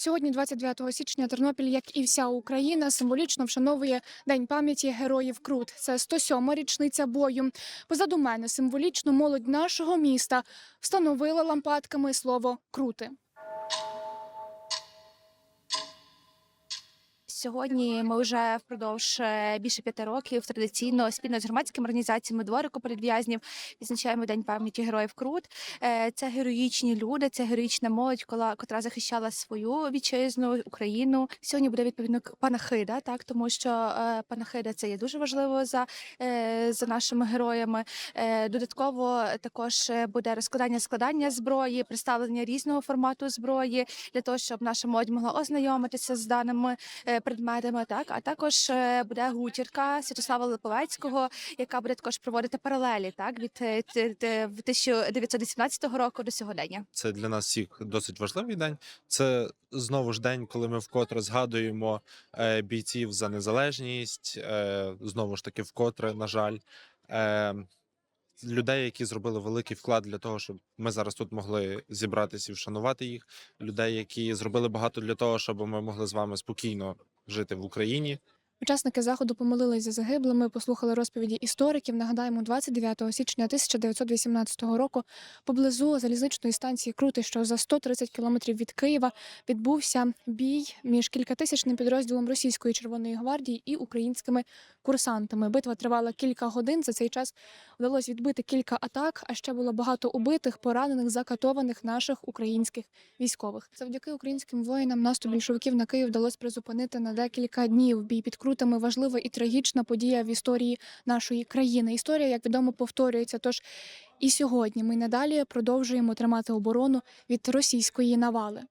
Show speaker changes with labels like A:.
A: Сьогодні, 29 січня, Тернопіль, як і вся Україна, символічно вшановує День пам'яті героїв Крут. Це 107-ма річниця бою. Позаду мене символічно молодь нашого міста встановила лампадками слово крути.
B: Сьогодні ми вже впродовж е, більше п'яти років традиційно спільно з громадськими організаціями дворику політв'язнів відзначаємо День пам'яті героїв Крут. Е, Це героїчні люди, це героїчна молодь, кола- котра захищала свою вітчизну Україну. Сьогодні буде відповідно панахида, так тому що е, панахида це є дуже важливо за, за нашими героями. Додатково також буде розкладання складання зброї, представлення різного формату зброї для того, щоб наша молодь могла ознайомитися з даними предметами. Так, а також е, буде гутірка Святослава Липовецького, яка буде також проводити паралелі так від е, т- т- в 1918 року до сьогодення.
C: Це для нас всіх досить важливий день. Це знову ж день, коли ми вкотре згадуємо е, бійців за незалежність. Е, знову ж таки, вкотре, на жаль, е, людей, які зробили великий вклад для того, щоб ми зараз тут могли зібратися і вшанувати їх. Людей, які зробили багато для того, щоб ми могли з вами спокійно жити в Україні.
A: Учасники заходу помолились за загиблими, послухали розповіді істориків. Нагадаємо, 29 січня 1918 року поблизу залізничної станції Крути, що за 130 кілометрів від Києва, відбувся бій між кількатисячним підрозділом російської Червоної гвардії і українськими курсантами. Битва тривала кілька годин. За цей час вдалося відбити кілька атак, а ще було багато убитих, поранених, закатованих наших українських військових. Завдяки українським воїнам наступ більшовиків на Київ вдалося призупинити на декілька днів. Бій під крутами важлива і трагічна подія в історії нашої країни. Історія, як відомо, повторюється. Тож і сьогодні ми надалі продовжуємо тримати оборону від російської навали.